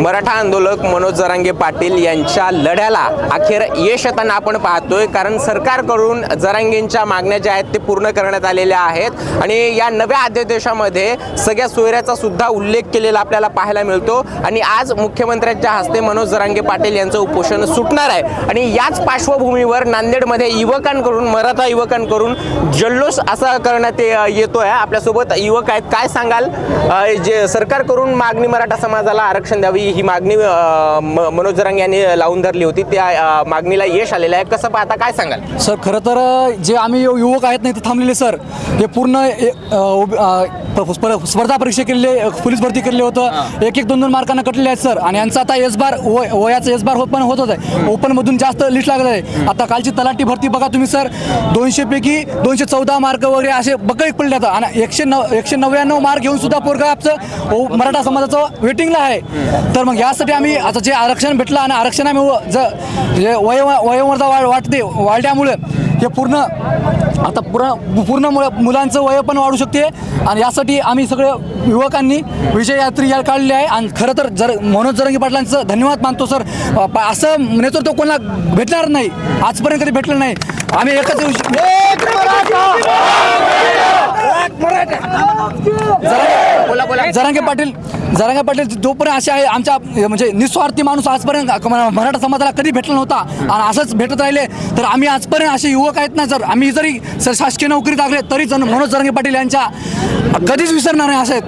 मराठा आंदोलक मनोज जरांगे पाटील यांच्या लढ्याला अखेर यश येताना आपण पाहतोय. कारण सरकारकडून जरांगेंच्या मागण्या ज्या आहेत ते पूर्ण करण्यात आलेल्या आहेत. आणि या नव्या अध्यादेशामध्ये सगळ्या सोयऱ्याचा सुद्धा उल्लेख केलेला आपल्याला पाहायला मिळतो. आणि आज मुख्यमंत्र्यांच्या हस्ते मनोज जरांगे पाटील यांचं उपोषण सुटणार आहे. आणि याच पार्श्वभूमीवर नांदेडमध्ये युवकांकडून मराठा युवकांकडून जल्लोष असा करण्यात येतोय. आपल्यासोबत युवक आहेत. काय सांगाल? जे सरकारकडून मागणी मराठा समाजाला आरक्षण द्यावी ही मागणी मनोज जरांगे यांनी लावून धरली होती. त्या मागणीला यश आलेलं आहे. कसं पाहता काय सांगाल? सर खरं तर जे आम्ही युवक आहेत ना इथे थांबलेले सर हे पूर्ण स्पर्धा परीक्षा केलेले पोलीस भरती केलेले होतं. एक एक दोन दोन मार्कांना कटलेले आहेत सर. आणि यांचं आता एस बार वय वयाचं एस बार होत पण होत आहे. ओपन मधून जास्त लिस्ट लागत आहे. आता कालची तलाठी भरती बघा तुम्ही सर. दोनशे पैकी दोनशे चौदा मार्क वगैरे असे बकळीक पडले आता. आणि एकशे नऊ एकशे नव्याण्णव मार्क घेऊन सुद्धा पोरगा आमचं ओ- मराठा समाजाचं वेटिंगला आहे. तर मग यासाठी आम्ही आता जे आरक्षण भेटलं आणि आरक्षण आम्ही ज वय वयोमर्यादा वाढ वाटते वाढल्यामुळे हे पूर्ण आता पूर्ण पूर्ण मुलं- मुलांचं वय पण वाढू शकते. आणि यासाठी आम्ही सगळं युवकांनी विजय यात्री या काढली आहे. आणि खरं तर जर मनोज जरंगी पाटलांचं धन्यवाद मानतो सर. असं नेतृत्व कोणाला भेटणार नाही. आजपर्यंत कधी भेटलं नाही. आम्ही एकच जरांगे पाटील जरांगे पाटील जोपर्यंत असे आहे आमच्या म्हणजे निस्वार्थी माणूस आजपर्यंत मराठा समाजाला कधी भेटला नव्हता आणि असंच भेटत राहिले तर आम्ही आजपर्यंत असे युवक आहेत ना जर आम्ही जरी सर शासकीय नोकरी लागले तरी जण मनोज जरांगे पाटील यांच्या कधीच विसरणार नाही असे.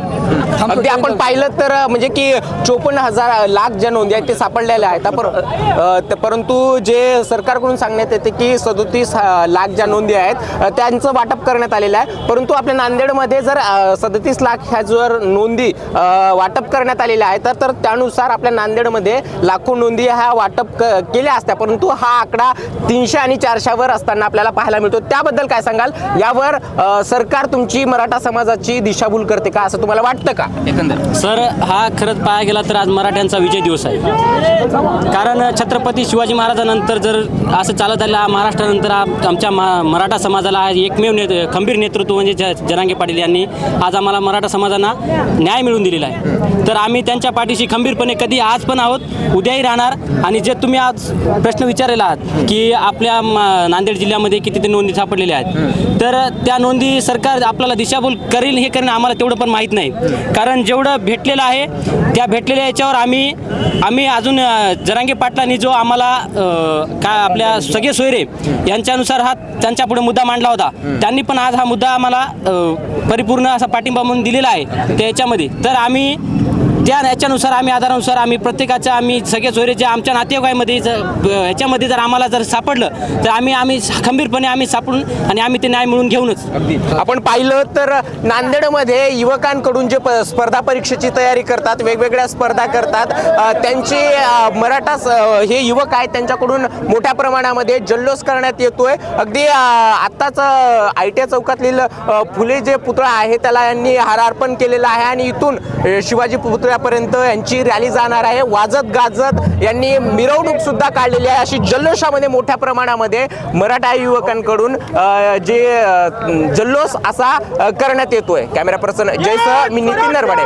अगदी आपण पाहिलं तर म्हणजे की चोपन्न हजार लाख ज्या नोंदी आहेत ते सापडलेल्या आहेत. पर- परंतु जे सरकारकडून सांगण्यात येते की सदोतीस लाख ज्या नोंदी आहेत त्यांचं वाटप करण्यात आलेलं आहे. परंतु आपल्या नांदेडमध्ये जर सदतीस लाख ह्या जर नोंदी वाट वाटप करण्यात आलेल्या आहेत तर- तर त्यानुसार आपल्या नांदेडमध्ये लाखो नोंदी ह्या वाटप क- केल्या असत्या. परंतु हा आकडा तीनशे आणि चारशेवर असताना आपल्याला पाहायला मिळतो. त्याबद्दल काय सांगाल? यावर सरकार तुमची मराठा समाजाची दिशाभूल करते का? असं तुम्हाला वाटतं का? एकंदर. सर हा खरंच पाहायला गेला तर आज मराठ्यांचा विजय दिवस आहे. कारण छत्रपती शिवाजी महाराजांनंतर जर असं चालत आलं महाराष्ट्रानंतर आमच्या मा- मराठा समाजाला आज एकमेव ने खंबीर नेतृत्व म्हणजे ज- जरांगे पाटील यांनी आज आम्हाला मराठा समाजांना न्याय मिळवून दिलेला आहे. तर आम्ही त्यांच्या पाठीशी खंबीरपणे कधी आज पण आहोत उद्याही राहणार. आणि जे तुम्ही आज प्रश्न विचारलेला आहात की आपल्या नांदेड जिल्ह्यामध्ये किती ते नोंदी सापडलेल्या आहेत. तर त्या नोंदी सरकार आपल्याला दिशाभूल करेल हे करणं आम्हाला तेवढं पण माहीत नाही. कारण जेवढं भेटलेलं आहे त्या भेटलेल्या याच्यावर आम्ही आम्ही अजून जरांगे पाटलांनी जो आम्हाला काय आपल्या सगळे सोयरे यांच्यानुसार हा त्यांच्या पुढे मुद्दा मांडला होता. त्यांनी पण आज हा मुद्दा आम्हाला परिपूर्ण असा पाठिंबा म्हणून दिलेला आहे त्या याच्यामध्ये. तर आम्ही त्या याच्यानुसार आम्ही आधारानुसार आम्ही प्रत्येकाच्या आम्ही सगळे सोयरे जे आमच्या नातेवाईकामध्ये जर ह्याच्यामध्ये जर आम्हाला जर सापडलं तर आम्ही आम्ही खंबीरपणे आम्ही सापडून आणि आम्ही ते न्याय मिळून घेऊनच. आपण पाहिलं तर नांदेडमध्ये युवकांकडून जे प- स्पर्धा परीक्षेची तयारी करतात वेगवेगळ्या स्पर्धा करतात त्यांचे मराठा हे युवक आहेत त्यांच्याकडून मोठ्या प्रमाणामध्ये जल्लोष करण्यात येतोय. अगदी आत्ताच आय टी चौकातील फुले जे पुतळा आहे त्याला यांनी हार अर्पण केलेला आहे आणि इथून शिवाजी शिवाजी पुतळ्यापर्यंत यांची रॅली जाणार आहे. वाजत गाजत यांनी मिरवणूक सुद्धा काढलेली आहे. अशी जल्लोषामध्ये मोठ्या प्रमाणामध्ये मराठा युवकांकडून जे जल्लोष असा करण्यात येतोय. कॅमेरा पर्सन जयसह मी नितीन नरवाडे